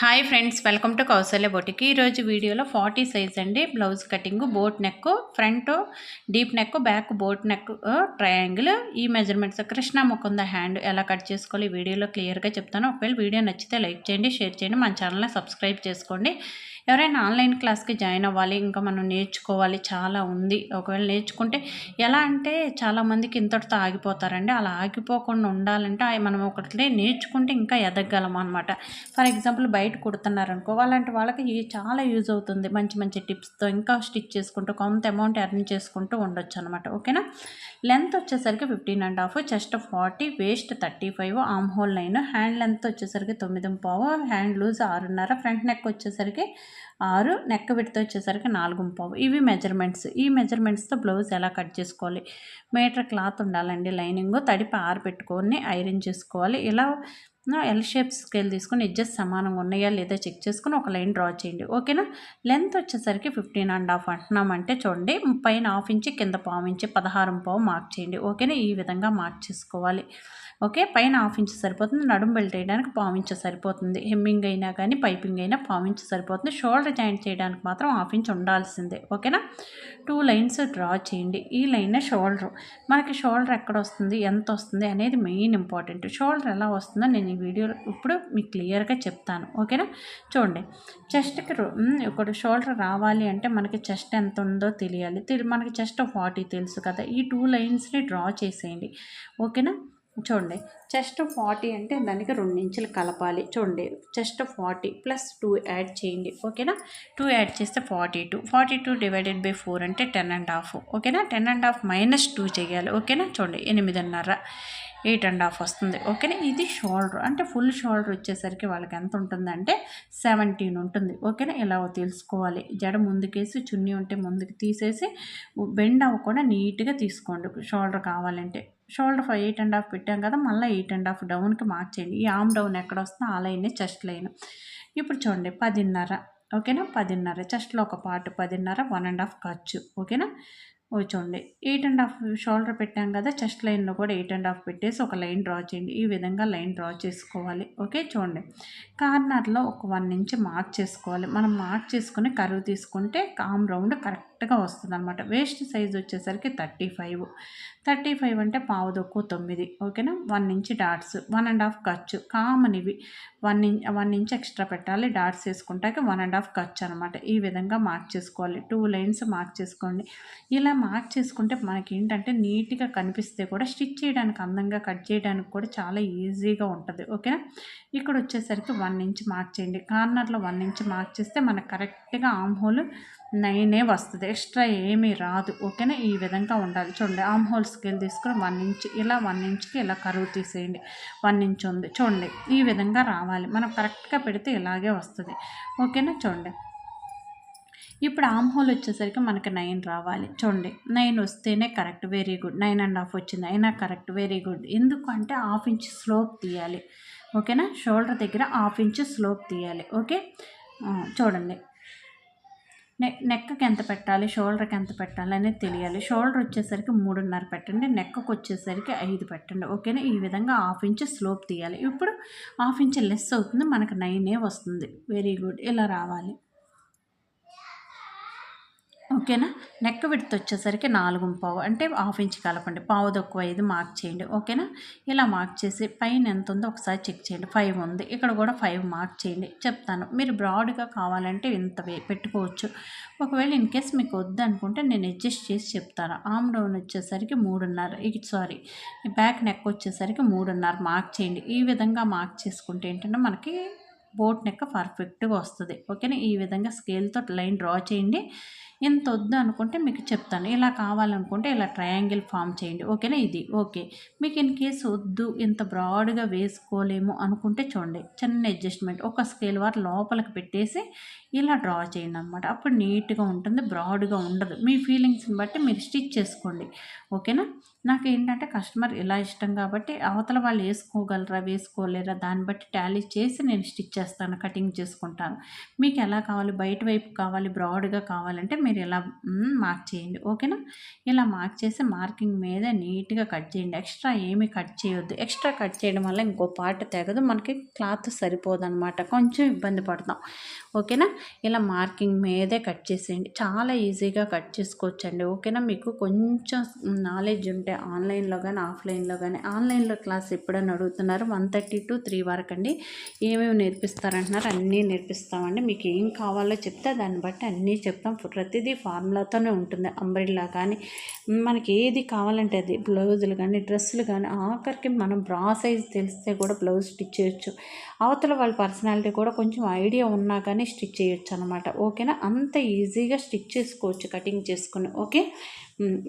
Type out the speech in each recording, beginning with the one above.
Hi friends welcome to Kausalya boutique ఈరోజు వీడియోలో forty size అండి. Blouse cutting boat neck front deep neck back boat neck triangle ఈ measurements Krishna Mukunda hand ఎలా cut చేసుకోవాలి ఈ వీడియోలో క్లియర్గా చెప్తాను. ఒకవేళ వీడియో నచ్చితే లైక్ చేయండి షేర్ చేయండి మన ఛానల్ని సబ్స్క్రైబ్ చేసుకోండి. ఎవరైనా ఆన్లైన్ క్లాస్కి జాయిన్ అవ్వాలి ఇంకా మనం నేర్చుకోవాలి చాలా ఉంది. ఒకవేళ నేర్చుకుంటే ఎలా అంటే చాలామందికి ఇంతటితో ఆగిపోతారండి. అలా ఆగిపోకుండా ఉండాలంటే మనం ఒకటి నేర్చుకుంటే ఇంకా ఎదగలం అనమాట ఫర్ ఎగ్జాంపుల్ బయట కుడుతున్నారనుకో అలాంటి వాళ్ళకి చాలా యూజ్ అవుతుంది. మంచి మంచి టిప్స్తో ఇంకా స్టిచ్ చేసుకుంటూ కొంత అమౌంట్ ఎర్న్ చేసుకుంటూ ఉండొచ్చు అనమాట ఓకేనా? లెంత్ వచ్చేసరికి fifteen and half chest forty waist thirty five arm hole nine hand length వచ్చేసరికి తొమ్మిది పావు హ్యాండ్ లూజ్ ఆరున్నర ఫ్రంట్ నెక్ వచ్చేసరికి ఆరు నెక్క విడత వచ్చేసరికి నాలుగు పావు ఇవి మెజర్మెంట్స్. ఈ మెజర్మెంట్స్తో బ్లౌజ్ ఎలా కట్ చేసుకోవాలి? మీటర్ క్లాత్ ఉండాలండి లైనింగ్. తడిపి ఆరబెట్టుకొని ఐరన్ చేసుకోవాలి. ఇలా ఎల్ షేప్ స్కేల్ తీసుకొని ఎడ్జెస్ సమానంగా ఉన్నాయా లేదా చెక్ చేసుకుని ఒక లైన్ డ్రా చేయండి. ఓకేనా? లెంత్ వచ్చేసరికి ఫిఫ్టీన్ అండ్ హాఫ్ అంటున్నామంటే చూడండి. పైన హాఫ్ ఇంచి కింద పావు ఇంచి పదహారు పావు మార్క్ చేయండి. ఓకేనా? ఈ విధంగా మార్క్ చేసుకోవాలి. ఓకే పైన హాఫ్ ఇంచ్ సరిపోతుంది. నడుము బెల్ట్ వేయడానికి పావు ఇంచ్ సరిపోతుంది. హెమ్మింగ్ అయినా కానీ పైపింగ్ అయినా పావు ఇంచ్ సరిపోతుంది. షోల్డర్ జాయింట్ చేయడానికి మాత్రం హాఫ్ ఇంచ్ ఉండాల్సిందే. ఓకేనా? టూ లైన్స్ డ్రా చేయండి. ఈ లైన్ షోల్డర్. మనకి షోల్డర్ ఎక్కడ వస్తుంది? ఎంత వస్తుంది? అనేది మెయిన్ ఇంపార్టెంట్. షోల్డర్ ఎలా వస్తుందో నేను ఈ వీడియో ఇప్పుడు మీకు క్లియర్గా చెప్తాను. ఓకేనా? చూడండి. చెస్ట్కి ఇక్కడ షోల్డర్ రావాలి అంటే మనకి చెస్ట్ ఎంత ఉందో తెలియాలి. మనకి చెస్ట్ ఫార్టీ తెలుసు కదా. ఈ టూ లైన్స్ని డ్రా చేసేయండి. ఓకేనా? చూడండి. చెస్ట్ ఫార్టీ అంటే దానికి రెండు ఇంచులు కలపాలి. చూడండి. Chest forty plus two add చేయండి. ఓకేనా టూ యాడ్ చేస్తే forty two forty two divided by four అంటే టెన్ అండ్ హాఫ్ ఓకేనా ten and half minus two చేయాలి. ఓకేనా చూడండి. ఎనిమిదిన్నర. ఎయిట్ అండ్ హాఫ్ వస్తుంది. ఓకేనా? ఇది షోల్డర్. అంటే ఫుల్ షోల్డర్ వచ్చేసరికి వాళ్ళకి ఎంత ఉంటుందంటే సెవెంటీన్ ఉంటుంది. ఓకేనా? ఇలా తెలుసుకోవాలి. జడ ముందుకేసి చున్నీ ఉంటే ముందుకు తీసేసి బెండ్ అవ్వకుండా నీట్గా తీసుకోండి. షోల్డర్ కావాలంటే. Shoulder five eight and half పెట్టాం కదా మళ్ళీ ఎయిట్ అండ్ హాఫ్ డౌన్కి మార్క్ చేయండి ఈ ఆమ్ డౌన్ ఎక్కడ వస్తుందో ఆ లైన్ చెస్ట్ లైన్. ఇప్పుడు చూడండి పదిన్నర. ఓకేనా? పదిన్నర. చెస్ట్లో ఒక పార్ట్ పదిన్నర వన్ అండ్ హాఫ్ ఖర్చు. ఓకేనా? చూడండి ఎయిట్ అండ్ హాఫ్ షోల్డర్ పెట్టాం కదా చెస్ట్ లైన్లో కూడా ఎయిట్ అండ్ హాఫ్ పెట్టేసి ఒక లైన్ డ్రా చేయండి. ఈ విధంగా లైన్ డ్రా చేసుకోవాలి. ఓకే చూడండి. కార్నర్లో ఒక వన్ ఇంచ్ మార్క్ చేసుకోవాలి. మనం మార్క్ చేసుకుని కరువు తీసుకుంటే కామ్ రౌండ్ కరెక్ట్గా వస్తుంది అనమాట వేస్ట్ సైజ్ వచ్చేసరికి థర్టీ ఫైవ్. థర్టీ ఫైవ్ అంటే పావు దొక్కు తొమ్మిది. ఓకేనా? One inch dots. One and half ఖర్చు. కామన్ ఇవి. One inch one inch extra పెట్టాలి. డాట్స్ వేసుకుంటాక వన్ అండ్ హాఫ్ ఖర్చు అనమాట ఈ విధంగా మార్క్ చేసుకోవాలి. టూ లైన్స్ మార్క్ చేసుకోండి. ఇలా మార్క్ చేసుకుంటే మనకి ఏంటంటే నీట్గా కనిపిస్తే కూడా స్టిచ్ చేయడానికి అందంగా కట్ చేయడానికి కూడా చాలా ఈజీగా ఉంటుంది. ఓకేనా? ఇక్కడ వచ్చేసరికి వన్ ఇంచ్ మార్క్ చేయండి. కార్నర్లో వన్ ఇంచ్ మార్క్ చేస్తే మనకు కరెక్ట్గా ఆమ్ హోల్ నైనే వస్తుంది. ఎక్స్ట్రా ఏమీ రాదు. ఓకేనా? ఈ విధంగా ఉండాలి. చూడండి ఆమ్ హోల్ స్కేల్ తీసుకుని వన్ ఇంచ్ ఇలా వన్ ఇంచ్కి ఇలా కరువు తీసేయండి. వన్ ఇంచ్ ఉంది. చూడండి ఈ విధంగా రావాలి. మనం కరెక్ట్గా పెడితే ఇలాగే వస్తుంది. ఓకేనా? చూడండి. ఇప్పుడు ఆమ్ హోల్ వచ్చేసరికి మనకి నైన్ రావాలి. చూడండి నైన్ వస్తేనే correct. Very good. Nine and half వచ్చింది అయినా కరెక్ట్. Very good. ఎందుకంటే హాఫ్ ఇంచ్ స్లోప్ తీయాలి. ఓకేనా? షోల్డర్ దగ్గర హాఫ్ ఇంచ్ స్లోప్ తీయాలి. ఓకే? చూడండి. నెక్ నెక్కకి ఎంత పెట్టాలి? షోల్డర్కి ఎంత పెట్టాలి అనేది తెలియాలి. షోల్డర్ వచ్చేసరికి మూడున్నర పెట్టండి నెక్కకు వచ్చేసరికి ఐదు పెట్టండి. ఓకేనా? ఈ విధంగా హాఫ్ ఇంచ్ స్లోప్ తీయాలి. ఇప్పుడు హాఫ్ ఇంచ్ లెస్ అవుతుంది మనకు నైనే వస్తుంది. Very good. ఇలా రావాలి. ఓకేనా? నెక్ విడత వచ్చేసరికి నాలుగు పావు అంటే హాఫ్ ఇంచ్ కలపండి. పావు తక్కువ ఐదు మార్క్ చేయండి. ఓకేనా? ఇలా మార్క్ చేసి పైన ఎంత ఉందో ఒకసారి చెక్ చేయండి. ఫైవ్ ఉంది. ఇక్కడ కూడా ఫైవ్ మార్క్ చేయండి. చెప్తాను. మీరు బ్రాడ్గా కావాలంటే ఇంత పెట్టుకోవచ్చు. ఒకవేళ ఇన్ కేస్ మీకు వద్దనుకుంటే నేను అడ్జస్ట్ చేసి చెప్తాను. ఆమ్ డౌన్ వచ్చేసరికి మూడున్నర సారీ. బ్యాక్ నెక్ వచ్చేసరికి మూడున్నర మార్క్ చేయండి. ఈ విధంగా మార్క్ చేసుకుంటే ఏంటంటే మనకి బోట్ నెక్క పర్ఫెక్ట్గా వస్తుంది. ఓకేనా? ఈ విధంగా స్కేల్తో లైన్ డ్రా చేయండి. ఇంత వద్దు అనుకుంటే మీకు చెప్తాను. ఇలా కావాలనుకుంటే ఇలా ట్రయాంగిల్ ఫామ్ చేయండి. ఓకేనా? ఇది. ఓకే. మీకు ఇన్ కేసు వద్దు ఇంత బ్రాడ్గా వేసుకోలేము అనుకుంటే చూడండి. చిన్న అడ్జస్ట్మెంట్ ఒక స్కేల్ వారు లోపలికి పెట్టేసి ఇలా డ్రా చేయండి అనమాట అప్పుడు నీట్గా ఉంటుంది బ్రాడ్గా ఉండదు. మీ ఫీలింగ్స్ని బట్టి మీరు స్టిచ్ చేసుకోండి. ఓకేనా? నాకు ఏంటంటే కస్టమర్ ఇలా ఇష్టం కాబట్టి అవతల వాళ్ళు వేసుకోగలరా వేసుకోలేరా దాన్ని బట్టి టాలీ చేసి నేను స్టిచ్ చేస్తాను కటింగ్ చేసుకుంటాను. మీకు ఎలా కావాలి బయట వైపు కావాలి బ్రాడ్గా కావాలంటే మీరు ఎలా మార్క్ చేయండి ఓకేనా? ఇలా మార్క్ చేసి మార్కింగ్ మీద నీట్గా కట్ చేయండి. ఎక్స్ట్రా ఏమి కట్ చేయొద్దు. ఎక్స్ట్రా కట్ చేయడం వల్ల ఇంకో పార్ట్ తెగదు మనకి క్లాత్ సరిపోదన్నమాట కొంచెం ఇబ్బంది పడతాం ఓకేనా? ఇలా మార్కింగ్ మీదే కట్ చేసేయండి. చాలా ఈజీగా కట్ చేసుకోవచ్చండి ఓకేనా? మీకు కొంచెం నాలెడ్జ్ ఉంటే అంటే ఆన్లైన్లో కానీ ఆఫ్లైన్లో కానీ ఆన్లైన్లో క్లాస్ ఎప్పుడైనా అడుగుతున్నారు? వన్ థర్టీ టు త్రీ వరకు అండి. ఏమేమి నేర్పిస్తారంటున్నారు? అన్నీ నేర్పిస్తామండి. మీకు ఏం కావాలో చెప్తే దాన్ని బట్టి అన్నీ చెప్తాం. ప్రతిదీ ఫార్ములాతోనే ఉంటుంది. అంబ్రిల్లా కానీ మనకి ఏది కావాలంటే అది. బ్లౌజులు కానీ డ్రెస్సులు కానీ ఆఖరికి మనం బ్రా సైజ్ తెలిస్తే కూడా బ్లౌజ్ స్టిచ్ చేయొచ్చు. అవతల వాళ్ళ పర్సనాలిటీ కూడా కొంచెం ఐడియా ఉన్నా కానీ స్టిచ్ చేయొచ్చు అనమాట ఓకేనా? అంత ఈజీగా స్టిచ్ చేసుకోవచ్చు కటింగ్ చేసుకుని. ఓకే?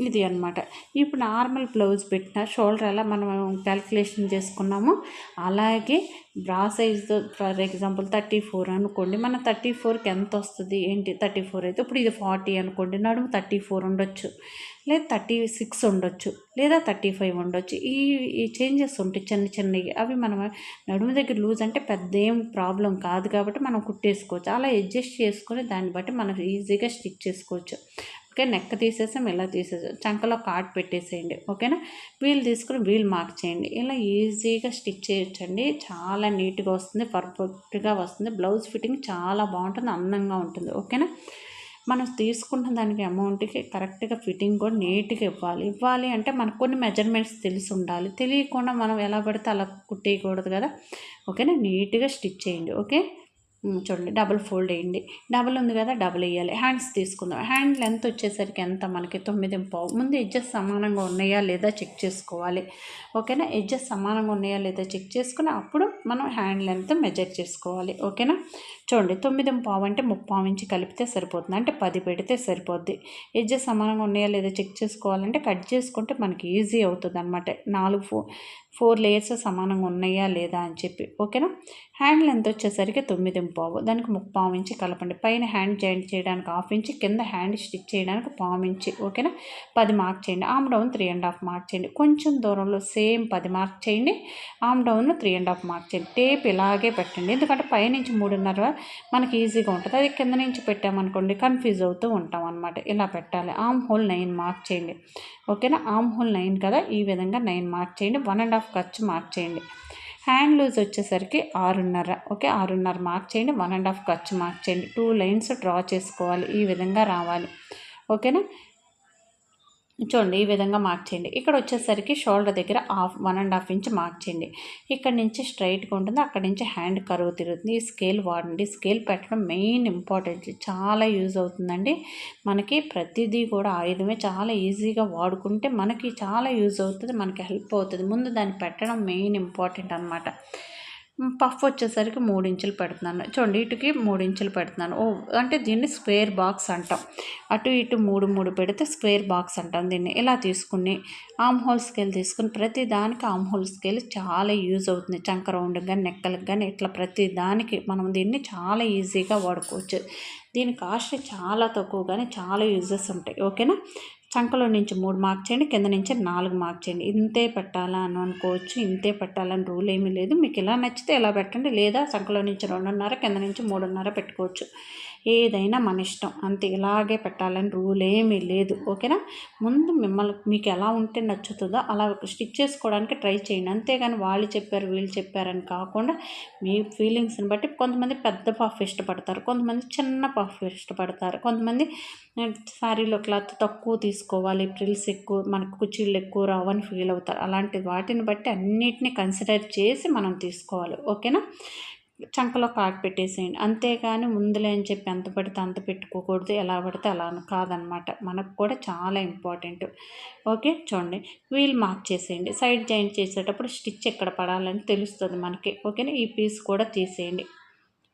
ఇది అనమాట ఇప్పుడు నార్మల్ బ్లౌజ్ పెట్టిన షోల్డర్ ఎలా మనం క్యాలిక్యులేషన్ చేసుకున్నామో అలాగే బ్రా సైజ్తో ఫర్ ఎగ్జాంపుల్ థర్టీ ఫోర్ అనుకోండి మన థర్టీ ఫోర్కి ఎంత వస్తుంది ఏంటి థర్టీ ఫోర్ అయితే ఇప్పుడు ఇది ఫార్టీ అనుకోండి నడుము థర్టీ ఫోర్ ఉండొచ్చు లేదా థర్టీ సిక్స్ ఉండొచ్చు లేదా థర్టీ ఫైవ్ ఉండొచ్చు. ఈ ఈ చేంజెస్ ఉంటాయి చిన్న చిన్నవి. అవి మనం నడుము దగ్గర లూజ్ అంటే పెద్ద ఏం ప్రాబ్లం కాదు కాబట్టి మనం కుట్టేసుకోవచ్చు. అలా అడ్జస్ట్ చేసుకొని దాన్ని బట్టి మనం ఈజీగా స్టిచ్ చేసుకోవచ్చు. ఓకే నెక్ తీసేసాం ఇలా తీసేసాం. చంకలో కాట్ పెట్టేసేయండి ఓకేనా? వీల్ తీసుకుని వీల్ మార్క్ చేయండి. ఇలా ఈజీగా స్టిచ్ చేయొచ్చండి. చాలా నీట్గా వస్తుంది పర్ఫెక్ట్గా వస్తుంది. బ్లౌజ్ ఫిట్టింగ్ చాలా బాగుంటుంది అందంగా ఉంటుంది ఓకేనా? మనం తీసుకున్న దానికి అమౌంట్కి కరెక్ట్గా ఫిట్టింగ్ కూడా నీట్గా ఇవ్వాలి. ఇవ్వాలి అంటే మనకు కొన్ని మెజర్మెంట్స్ తెలిసి ఉండాలి. తెలియకుండా మనం ఎలా పడితే అలా కుట్టేయకూడదు కదా? ఓకేనా? నీట్గా స్టిచ్ చేయండి ఓకే? చూడండి డబుల్ ఫోల్డ్ వేయండి. డబుల్ ఉంది కదా డబుల్ వేయాలి. హ్యాండ్స్ తీసుకుందాం. హ్యాండ్ లెంత్ వచ్చేసరికి ఎంత? మనకి తొమ్మిది పావు. ముందు ఎడ్జెస్ సమానంగా ఉన్నాయా లేదా చెక్ చేసుకోవాలి. ఓకేనా ఎడ్జెస్ సమానంగా ఉన్నాయా లేదా చెక్ చేసుకుని అప్పుడు మనం హ్యాండ్ లెంత్ మెజర్ చేసుకోవాలి. ఓకేనా చూడండి తొమ్మిది పావు అంటే ముప్పావు ఇంచి కలిపితే సరిపోతుంది. అంటే పది పెడితే సరిపోద్ది. ఎడ్జెస్ సమానంగా ఉన్నాయా లేదా చెక్ చేసుకోవాలంటే కట్ చేసుకుంటే మనకి ఈజీ అవుతుంది అనమాట నాలుగు ఫో ఫోర్ లేయర్స్ సమానంగా ఉన్నాయా లేదా అని చెప్పి ఓకేనా? హ్యాండ్ లెంత్ వచ్చేసరికి తొమ్మిది పావు. దానికి ముప్పావు ఇంచి కలపండి. పైన హ్యాండ్ జాయింట్ చేయడానికి హాఫ్ ఇంచి కింద హ్యాండ్ స్టిచ్ చేయడానికి పావు ఇంచి ఓకేనా? పది మార్క్ చేయండి. Arm down three and half mark చేయండి. కొంచెం దూరంలో సేమ్ పది మార్క్ చేయండి. Arm down three and half mark చేయండి. టేప్ ఇలాగే పెట్టండి. ఎందుకంటే పైనుంచి మూడున్నర మనకి ఈజీగా ఉంటుంది. అది కింద నుంచి పెట్టామనుకోండి కన్ఫ్యూజ్ అవుతూ ఉంటాం అనమాట ఇలా పెట్టాలి. ఆమ్ హోల్ నైన్ మార్క్ చేయండి. ఓకేనా? ఆమ్ హోల్ నైన్ కదా? ఈ విధంగా నైన్ మార్క్ చేయండి. వన్ అండ్ హాఫ్ ఖర్చు మార్క్ చేయండి. హ్యాండ్ లూజ్ వచ్చేసరికి ఆరున్నర ఓకే ఆరున్నర మార్క్ చేయండి వన్ అండ్ హాఫ్ ఖర్చు మార్క్ చేయండి. టూ లైన్స్ డ్రా చేసుకోవాలి ఈ విధంగా రావాలి ఓకేనా చూడండి ఈ విధంగా మార్క్ చేయండి. ఇక్కడ వచ్చేసరికి షోల్డర్ దగ్గర half one and half inch mark చేయండి. ఇక్కడ నుంచి స్ట్రైట్గా ఉంటుంది. అక్కడ నుంచి హ్యాండ్ కరువు తిరుగుతుంది. ఈ స్కేల్ వాడండి. స్కేల్ పెట్టడం మెయిన్ ఇంపార్టెంట్ చాలా యూజ్ అవుతుందండి. మనకి ప్రతిదీ కూడా ఆయుధమే. చాలా ఈజీగా వాడుకుంటే మనకి చాలా యూజ్ అవుతుంది. మనకి హెల్ప్ అవుతుంది. ముందు దాన్ని పెట్టడం మెయిన్ ఇంపార్టెంట్ అనమాట పఫ్ వచ్చేసరికి మూడు ఇంచులు పెడుతున్నాను. చూడండి ఇటుకి మూడు ఇంచులు పెడుతున్నాను. ఓ అంటే దీన్ని స్క్వేర్ బాక్స్ అంటాం. అటు ఇటు మూడు మూడు పెడితే స్క్వేర్ బాక్స్ అంటాం దీన్ని. ఇలా తీసుకుని ఆమ్ హోల్ స్కేల్ తీసుకుని ప్రతి దానికి ఆమ్ హోల్ స్కేల్ చాలా యూజ్ అవుతుంది. చంక రౌండ్కి కానీ నెక్కలకు కానీ ఇట్లా ప్రతి దానికి మనం దీన్ని చాలా ఈజీగా వాడుకోవచ్చు. దీని కాస్ట్ చాలా తక్కువ కానీ చాలా యూజెస్ ఉంటాయి. ఓకేనా? చంకలో నుంచి మూడు మార్క్ చేయండి కింద నుంచి నాలుగు మార్క్ చేయండి. ఇంతే పెట్టాలా అని అనుకోవచ్చు ఇంతే పెట్టాలని రూల్ ఏమీ లేదు. మీకు ఇలా నచ్చితే ఎలా పెట్టండి లేదా చంకలో నుంచి రెండున్నర కింద నుంచి మూడున్నర పెట్టుకోవచ్చు. ఏదైనా మన ఇష్టం. అంతే ఇలాగే పెట్టాలని రూల్ ఏమీ లేదు. ఓకేనా? ముందు మిమ్మల్ని మీకు ఎలా ఉంటే నచ్చుతుందో అలా స్టిచ్ చేసుకోవడానికి ట్రై చేయండి. అంతేగాని వాళ్ళు చెప్పారు వీళ్ళు చెప్పారని కాకుండా మీ ఫీలింగ్స్ని బట్టి కొంతమంది పెద్ద పఫ్ ఇష్టపడతారు కొంతమంది చిన్న పఫ్ ఇష్టపడతారు. కొంతమంది శారీలో క్లాత్ తక్కువ తీసుకోవాలి ప్రిల్స్ ఎక్కువ మనకు కుర్చీలు ఎక్కువ రావని ఫీల్ అవుతారు. అలాంటి వాటిని బట్టి అన్నిటిని కన్సిడర్ చేసి మనం తీసుకోవాలి. ఓకేనా? చంకలో కాట్ పెట్టేసేయండి. అంతేగాని ముందులే అని చెప్పి ఎంత పడితే అంత పెట్టుకోకూడదు. ఎలా పడితే అలా కాదనమాట. మనకు కూడా చాలా ఇంపార్టెంట్. ఓకే? చూడండి. వీల్ మార్క్ చేసేయండి సైడ్ జాయింట్ చేసేటప్పుడు స్టిచ్ ఎక్కడ పడాలని తెలుస్తుంది మనకి. ఓకేనా? ఈ పీస్ కూడా తీసేయండి.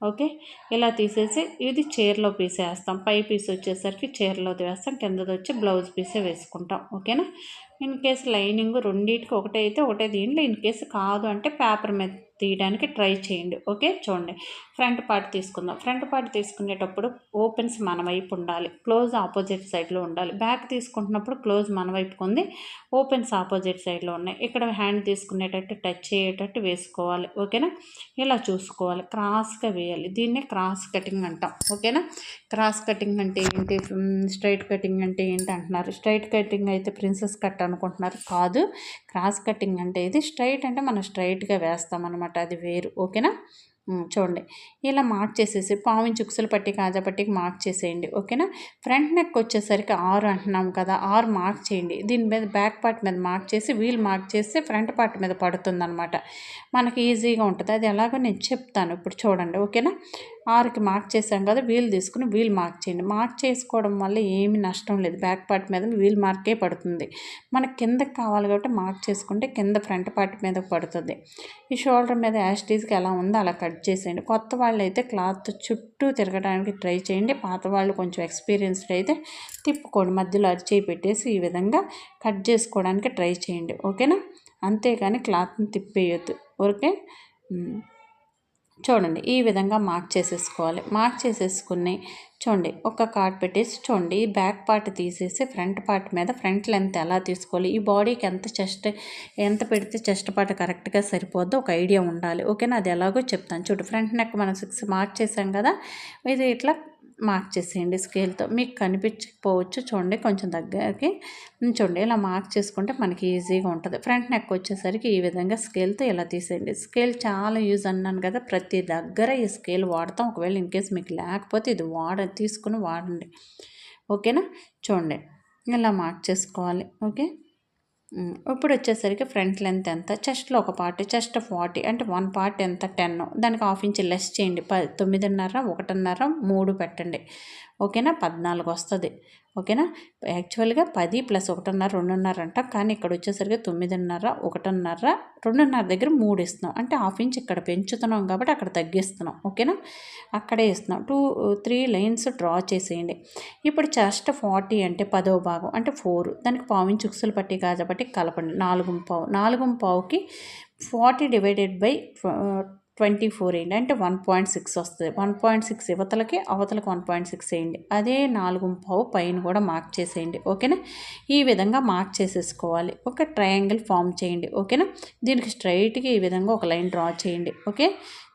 ఓకే? ఇలా తీసేసి ఇది చీరలో పీస్ వేస్తాం పై పీస్ వచ్చేసరికి చీరలో వేస్తాం. కిందది వచ్చి బ్లౌజ్ పీసే వేసుకుంటాం. ఓకేనా? ఇన్ కేసు లైనింగ్ రెండింటికి ఒకటే అయితే ఒకటే దీంట్లో ఇన్ కేసు కాదు అంటే పేపర్ మీద తీయడానికి ట్రై చేయండి. ఓకే? చూడండి. ఫ్రంట్ పార్ట్ తీసుకుందాం. ఫ్రంట్ పార్ట్ తీసుకునేటప్పుడు ఓపెన్స్ మన వైపు ఉండాలి. క్లోజ్ ఆపోజిట్ సైడ్లో ఉండాలి. బ్యాక్ తీసుకుంటున్నప్పుడు క్లోజ్ మన వైపుకు ఉంది. ఓపెన్స్ ఆపోజిట్ సైడ్లో ఉన్నాయి. ఇక్కడ హ్యాండ్ తీసుకునేటట్టు టచ్ అయ్యేటట్టు వేసుకోవాలి. ఓకేనా? ఇలా చూసుకోవాలి. క్రాస్గా వేయాలి. దీన్నే క్రాస్ కటింగ్ అంటాం. ఓకేనా? క్రాస్ కటింగ్ అంటే ఏంటి? స్ట్రైట్ కటింగ్ అంటే ఏంటి అంటున్నారు? స్ట్రైట్ కటింగ్ అయితే ప్రిన్సెస్ కట్ అనుకుంటున్నారు కాదు. క్రాస్ కటింగ్ అంటే ఇది స్ట్రైట్ అంటే మనం స్ట్రైట్గా వేస్తాం అనమాట అది వేరు. ఓకేనా? చూడండి. ఇలా మార్క్ చేసేసి పావిన్ చుక్సులు పట్టి కాజా పట్టికి మార్క్ చేసేయండి. ఓకేనా? ఫ్రంట్ నెక్ వచ్చేసరికి ఆరు అంటున్నాం కదా ఆరు మార్క్ చేయండి. దీని మీద బ్యాక్ పార్ట్ మీద మార్క్ చేసి వీల్ మార్క్ చేస్తే ఫ్రంట్ పార్ట్ మీద పడుతుందనమాట మనకి ఈజీగా ఉంటుంది. అది ఎలాగో నేను చెప్తాను ఇప్పుడు చూడండి. ఓకేనా? ఆరుకి మార్క్ చేసాం కదా వీల్ తీసుకుని వీల్ మార్క్ చేయండి. మార్క్ చేసుకోవడం వల్ల ఏమి నష్టం లేదు. బ్యాక్ పార్ట్ మీద వీల్ మార్కే పడుతుంది. మనకి కిందకి కావాలి కాబట్టి మార్క్ చేసుకుంటే కింద ఫ్రంట్ పార్ట్ మీద పడుతుంది. ఈ షోల్డర్ మీద యాస్టీస్కి ఎలా ఉందో అలా కట్ చేసేయండి. కొత్త వాళ్ళు అయితే క్లాత్ చుట్టూ తిరగడానికి ట్రై చేయండి. పాత వాళ్ళు కొంచెం ఎక్స్పీరియన్స్డ్ అయితే తిప్పుకోండి. మధ్యలో అరిచేయి పెట్టేసి ఈ విధంగా కట్ చేసుకోవడానికి ట్రై చేయండి. ఓకేనా అంతేగాని క్లాత్ని తిప్పేయొద్దు. ఓకే చూడండి ఈ విధంగా మార్క్ చేసేసుకోవాలి. మార్క్ చేసేసుకుని చూడండి ఒక కార్డ్ పెట్టేసి చూడండి బ్యాక్ పార్ట్ తీసేసి ఫ్రంట్ పార్ట్ మీద ఫ్రంట్ లెంత్ ఎలా తీసుకోవాలి ఈ బాడీకి ఎంత చెస్ట్ ఎంత పెడితే చెస్ట్ పార్ట్ కరెక్ట్గా సరిపోద్దో ఒక ఐడియా ఉండాలి. ఓకేనా? అది ఎలాగో చెప్తాను. చూడు ఫ్రంట్ నెక్ మనం సిక్స్ మార్క్ చేసాం కదా ఇది ఇట్లా మార్క్ చేసేయండి స్కేల్తో. మీకు కనిపించకపోవచ్చు. చూడండి కొంచెం దగ్గరకి. చూడండి ఇలా మార్క్ చేసుకుంటే మనకి ఈజీగా ఉంటుంది. ఫ్రంట్ నెక్ వచ్చేసరికి ఈ విధంగా స్కేల్తో ఇలా తీసేయండి. స్కేల్ చాలా యూజ్ అన్నాను కదా ప్రతి దగ్గర ఈ స్కేల్ వాడతాం. ఒకవేళ ఇన్ కేస్ మీకు లేకపోతే ఇది వాడ తీసుకుని వాడండి. ఓకేనా? చూడండి ఇలా మార్క్ చేసుకోవాలి. ఓకే? ఇప్పుడు వచ్చేసరికి ఫ్రంట్ లెంత్ ఎంత? చెస్ట్లో ఒక పార్ట్ చెస్ట్ ఫార్టీ అంటే వన్ పార్ట్ ఎంత? టెన్. దానికి హాఫ్ ఇంచ్ లెస్ చేయండి. ప తొమ్మిదిన్నర ఒకటిన్నర మూడు పెట్టండి. ఓకేనా? పద్నాలుగు వస్తుంది. ఓకేనా? యాక్చువల్గా పది ప్లస్ ఒకటిన్నర రెండున్నర అంట. కానీ ఇక్కడ వచ్చేసరికి తొమ్మిదిన్నర ఒకటిన్నర రెండున్నర దగ్గర మూడు ఇస్తున్నాం. అంటే హాఫ్ ఇంచ్ ఇక్కడ పెంచుతున్నాం కాబట్టి అక్కడ తగ్గిస్తున్నాం. ఓకేనా? అక్కడే ఇస్తున్నాం. టూ త్రీ లైన్స్ డ్రా చేసేయండి. ఇప్పుడు జస్ట్ ఫార్టీ అంటే పదో భాగం అంటే ఫోర్. దానికి పావు ఇంచ్ ఉక్సులు పట్టి కాబట్టి కలపండి. నాలుగు పావు నాలుగు పావుకి forty divided by twenty four వేయండి. అంటే వన్ పాయింట్ సిక్స్ వస్తుంది. వన్ పాయింట్ సిక్స్ యువతలకి అవతలకి వన్ పాయింట్ సిక్స్ వేయండి. అదే నాలుగు పావు పైన కూడా మార్క్ చేసేయండి. ఓకేనా? ఈ విధంగా మార్క్ చేసేసుకోవాలి. ఒక ట్రయాంగిల్ ఫామ్ చేయండి. ఓకేనా? దీనికి స్ట్రైట్గా ఈ విధంగా ఒక లైన్ డ్రా చేయండి. ఓకే?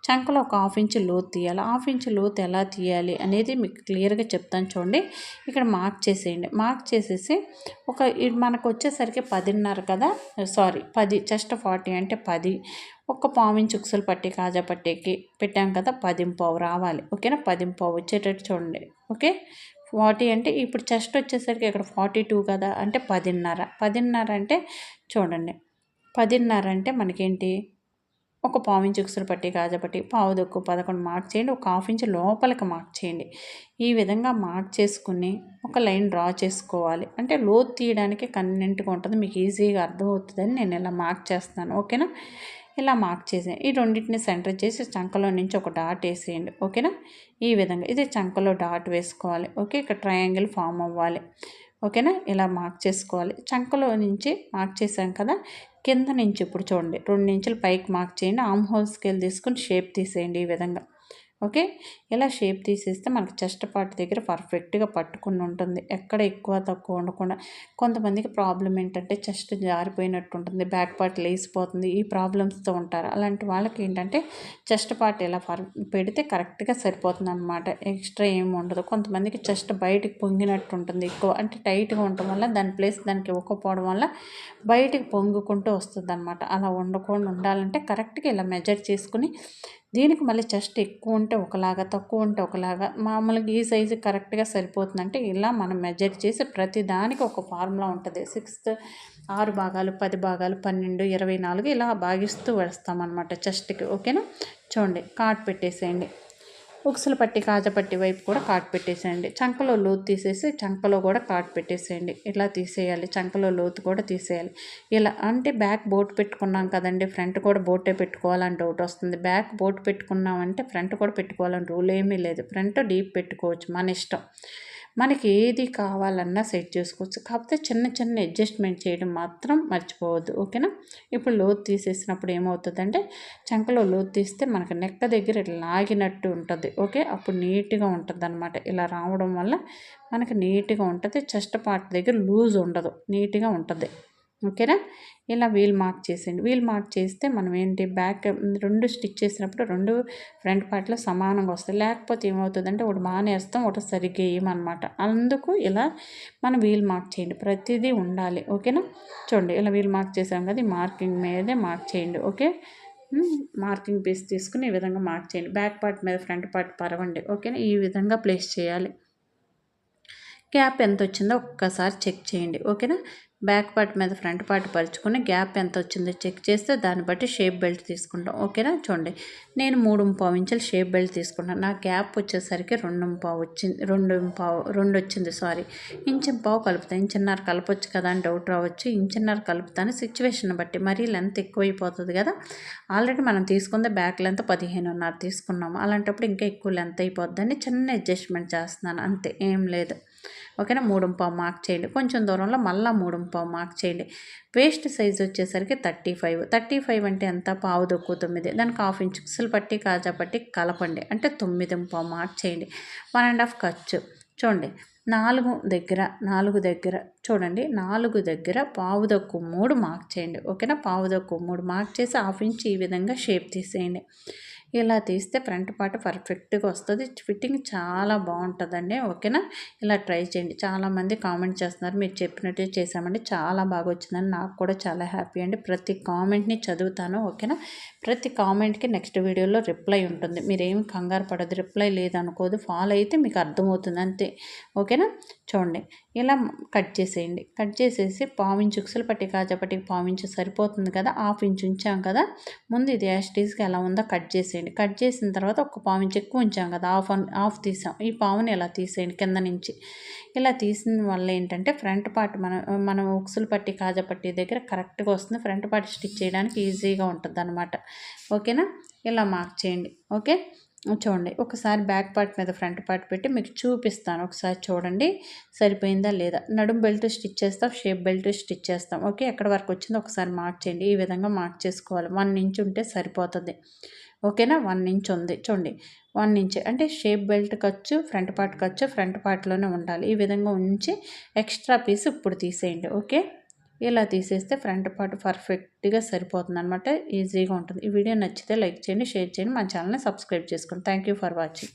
చంకలో ఒక హాఫ్ ఇంచ్ లోతు తీయాలి. హాఫ్ ఇంచ్ లోతు ఎలా తీయాలి అనేది మీకు క్లియర్గా చెప్తాను చూడండి. ఇక్కడ మార్క్ చేసేయండి. మార్క్ చేసేసి ఒక మనకు వచ్చేసరికి పదిన్నర కదా? సారీ పది జస్ట్ ఫార్టీ అంటే పది. ఒక పావించి ఉక్సులు పట్టి కాజా పట్టేకి పెట్టాం కదా పదింపావు రావాలి. ఓకేనా? పదింపావు వచ్చేటట్టు చూడండి. ఓకే? ఫార్టీ అంటే ఇప్పుడు చెస్ట్ వచ్చేసరికి ఇక్కడ ఫార్టీ టూ కదా? అంటే పదిన్నర. పదిన్నర అంటే చూడండి. పదిన్నర అంటే మనకేంటి? ఒక పావు ఇంచు ఉసురు పట్టి పట్టి పావు దొక్కు పదకొండు మార్క్ చేయండి. ఒక హాఫ్ ఇంచు లోపలికి మార్క్ చేయండి. ఈ విధంగా మార్క్ చేసుకుని ఒక లైన్ డ్రా చేసుకోవాలి. అంటే లోతు తీయడానికి కన్నింటిగా ఉంటుంది. మీకు ఈజీగా అర్థమవుతుందని నేను ఇలా మార్క్ చేస్తాను ఓకేనా? ఇలా మార్క్ చేసేయండి. ఈ రెండింటిని సెంటర్ చేసి చంకలో నుంచి ఒక డాట్ వేసేయండి. ఓకేనా? ఈ విధంగా. ఇది చంకలో డాట్ వేసుకోవాలి. ఓకే? ఇక్కడ ట్రయాంగిల్ ఫామ్ అవ్వాలి. ఓకేనా? ఇలా మార్క్ చేసుకోవాలి. చంకలో నుంచి మార్క్ చేసాం కదా? కింద నుంచి ఇప్పుడు చూడండి. రెండు ఇంచులు పైకి మార్క్ చేయండి. ఆమ్ హోల్ స్కేల్ తీసుకుని షేప్ తీసేయండి ఈ విధంగా. ఓకే? ఇలా షేప్ తీసేస్తే మనకు చెస్ట్ పార్ట్ దగ్గర పర్ఫెక్ట్గా పట్టుకుని ఉంటుంది. ఎక్కడ ఎక్కువ తక్కువ ఉండకుండా. కొంతమందికి ప్రాబ్లం ఏంటంటే చెస్ట్ జారిపోయినట్టు ఉంటుంది బ్యాక్ పార్ట్ లేసిపోతుంది ఈ ప్రాబ్లమ్స్తో ఉంటారు. అలాంటి వాళ్ళకి ఏంటంటే చెస్ట్ పార్ట్ ఇలా పర్ పెడితే కరెక్ట్గా సరిపోతుంది అనమాట ఎక్స్ట్రా ఏమి ఉండదు. కొంతమందికి చెస్ట్ బయటికి పొంగినట్టు ఉంటుంది ఎక్కువ. అంటే టైట్గా ఉండటం వల్ల దాని ప్లేస్ దానికి ఇవ్వకపోవడం వల్ల బయటికి పొంగుకుంటూ వస్తుంది అనమాట అలా ఉండకుండా ఉండాలంటే కరెక్ట్గా ఇలా మెజర్ చేసుకుని దీనికి మళ్ళీ చెస్ట్ ఎక్కువ ఉంటే ఒకలాగా తక్కువ ఉంటే ఒకలాగా మామూలుగా ఈ సైజు కరెక్ట్గా సరిపోతుందంటే ఇలా మనం మెజర్ చేసి ప్రతి దానికి ఒక ఫార్ములా ఉంటుంది. సిక్స్త్ ఆరు భాగాలు పది భాగాలు పన్నెండు ఇరవై నాలుగు ఇలా భాగిస్తూ వేస్తామన్నమాట చెస్ట్కి. ఓకేనా? చూడండి కార్డ్ పెట్టేసేయండి. ఉక్సులు పట్టి కాజపట్టి వైపు కూడా కాట్ పెట్టేసేయండి. చంకలో లోతు తీసేసి చంకలో కూడా కాట్ పెట్టేసేయండి. ఇలా తీసేయాలి. చంకలో లోతు కూడా తీసేయాలి. ఇలా అంటే బ్యాక్ బోట్ పెట్టుకున్నాం కదండి. ఫ్రంట్ కూడా బోటే పెట్టుకోవాలని డౌట్ వస్తుంది. బ్యాక్ బోట్ పెట్టుకున్నామంటే ఫ్రంట్ కూడా పెట్టుకోవాలని రూల్ ఏమీ లేదు. ఫ్రంట్ డీప్ పెట్టుకోవచ్చు. మన ఇష్టం. మనకి ఏది కావాలన్నా సెట్ చేసుకోవచ్చు. కాకపోతే చిన్న చిన్న అడ్జస్ట్మెంట్ చేయడం మాత్రం మర్చిపోవద్దు. ఓకేనా? ఇప్పుడు లోతు తీసేసినప్పుడు ఏమవుతుందంటే చంకలో లోతు తీస్తే మనకి నెక్క దగ్గర లాగినట్టు ఉంటుంది. ఓకే? అప్పుడు నీట్గా ఉంటుంది అనమాట ఇలా రావడం వల్ల మనకి నీట్గా ఉంటుంది. చెస్ట్ పార్ట్ దగ్గర లూజ్ ఉండదు. నీట్గా ఉంటుంది. ఓకేనా? ఇలా వీల్ మార్క్ చేసేయండి. వీల్ మార్క్ చేస్తే మనం ఏంటి? బ్యాక్ రెండు స్టిచ్ చేసినప్పుడు రెండు ఫ్రంట్ పార్ట్లో సమానంగా వస్తాయి. లేకపోతే ఏమవుతుందంటే ఒకటి మానేస్తాం ఒకటి సరిగ్గా వేయమన్నమాట అందుకు ఇలా మనం వీల్ మార్క్ చేయండి. ప్రతిదీ ఉండాలి. ఓకేనా? చూడండి ఇలా వీల్ మార్క్ చేసాం కదా మార్కింగ్ మీదే మార్క్ చేయండి. ఓకే? మార్కింగ్ పీస్ తీసుకుని ఈ విధంగా మార్క్ చేయండి. బ్యాక్ పార్ట్ మీద ఫ్రంట్ పార్ట్ పరవండి. ఓకేనా? ఈ విధంగా ప్లేస్ చేయాలి. గ్యాప్ ఎంత వచ్చిందో ఒక్కసారి చెక్ చేయండి ఓకేనా? బ్యాక్ పార్ట్ మీద ఫ్రంట్ పార్ట్ పరుచుకొని గ్యాప్ ఎంత వచ్చిందో చెక్ చేస్తే దాన్ని బట్టి షేప్ బెల్ట్ తీసుకుంటాం ఓకేనా? చూడండి నేను మూడు పావు ఇంచులు షేప్ బెల్ట్ తీసుకుంటాను నా గ్యాప్ వచ్చేసరికి రెండు పావు వచ్చింది రెండు పావు రెండు వచ్చింది సారీ. ఇంచెం పావు కలుపుతాను ఇంచున్నర కలపొచ్చు కదా అని డౌట్ రావచ్చు. ఇంచున్నర కలుపుతాను. సిచ్యువేషన్ బట్టి మరీ లెంత్ ఎక్కువైపోతుంది కదా. ఆల్రెడీ మనం తీసుకుందే బ్యాక్ లెంత్ పదిహేనున్నర తీసుకున్నాము. అలాంటప్పుడు ఇంకా ఎక్కువ లెంత్ అయిపోద్దని చిన్న అడ్జస్ట్మెంట్ చేస్తున్నాను అంతే ఏం లేదు. ఓకేనా? మూడు పావు మార్క్ చేయండి. కొంచెం దూరంలో మళ్ళీ మూడు పావు మార్క్ చేయండి. వేస్ట్ సైజ్ వచ్చేసరికి థర్టీ ఫైవ్. థర్టీ ఫైవ్ అంటే ఎంత? పావు దొక్కు తొమ్మిది. దానికి హాఫ్ ఇంచ్ కుసలు పట్టి కాజా పట్టి కలపండి. అంటే తొమ్మిది పావు మార్క్ చేయండి. వన్ అండ్ హాఫ్ ఖర్చు చూడండి. నాలుగు దగ్గర నాలుగు దగ్గర చూడండి. నాలుగు దగ్గర పావు దక్కు మూడు మార్క్ చేయండి. ఓకేనా? పావు దక్కు మూడు మార్క్ చేసి హాఫ్ ఇంచ్ ఈ విధంగా షేప్ తీసేయండి. ఇలా తీస్తే ఫ్రంట్ పార్ట్ పర్ఫెక్ట్గా వస్తుంది. ఫిట్టింగ్ చాలా బాగుంటుందండి. ఓకేనా? ఇలా ట్రై చేయండి. చాలామంది కామెంట్ చేస్తున్నారు. మీరు చెప్పినట్టే చేసామండి చాలా బాగా వచ్చిందని నాకు కూడా చాలా హ్యాపీ అండి. ప్రతి కామెంట్ని చదువుతాను. ఓకేనా? ప్రతి కామెంట్కి నెక్స్ట్ వీడియోలో రిప్లై ఉంటుంది. మీరేమి కంగారు పడదు రిప్లై లేదనుకోదు. ఫాలో అయితే మీకు అర్థమవుతుంది. అంతే. ఓకేనా? చూడండి. ఇలా కట్ చేసేయండి. కట్ చేసేసి పావించు ఉక్సలు పట్టి కాజాపట్టికి పావించు సరిపోతుంది కదా హాఫ్ ఇంచ్ ఉంచాం కదా ముందు ఇది యాస్టీస్కి ఎలా ఉందో కట్ చేసేయండి. కట్ చేసిన తర్వాత ఒక పావించు ఎక్కువ ఉంచాం కదా హాఫ్ హాఫ్ తీసాం. ఈ పావుని ఇలా తీసేయండి కింద నుంచి. ఇలా తీసిన వల్ల ఏంటంటే ఫ్రంట్ పార్ట్ మనం మనం ఉక్సులు పట్టి కాజాపట్టి దగ్గర కరెక్ట్గా వస్తుంది. ఫ్రంట్ పార్ట్ స్టిచ్ చేయడానికి ఈజీగా ఉంటుంది అనమాట ఓకేనా? ఇలా మార్క్ చేయండి. ఓకే? చూడండి. ఒకసారి బ్యాక్ పార్ట్ మీద ఫ్రంట్ పార్ట్ పెట్టి మీకు చూపిస్తాను. ఒకసారి చూడండి. సరిపోయిందా లేదా? నడుం బెల్ట్ స్టిచ్ చేస్తాం షేప్ బెల్ట్ స్టిచ్ చేస్తాం. ఓకే? ఎక్కడ వరకు వచ్చిందో ఒకసారి మార్క్ చేయండి. ఈ విధంగా మార్క్ చేసుకోవాలి. వన్ ఇంచ్ ఉంటే సరిపోతుంది. ఓకేనా? వన్ ఇంచ్ ఉంది. చూడండి. One inch. అంటే షేప్ బెల్ట్ ఖర్చు ఫ్రంట్ పార్ట్ ఖర్చు ఫ్రంట్ పార్ట్లోనే ఉండాలి. ఈ విధంగా ఉంచి ఎక్స్ట్రా పీస్ ఇప్పుడు తీసేయండి. ఓకే? ఇలా తీసేస్తే ఫ్రంట్ పార్ట్ పర్ఫెక్ట్గా సరిపోతుంది అనమాట ఈజీగా ఉంటుంది. ఈ వీడియో నచ్చితే లైక్ చేయండి షేర్ చేయండి. మా ఛానల్ని సబ్స్క్రైబ్ చేసుకోండి. Thank for watching.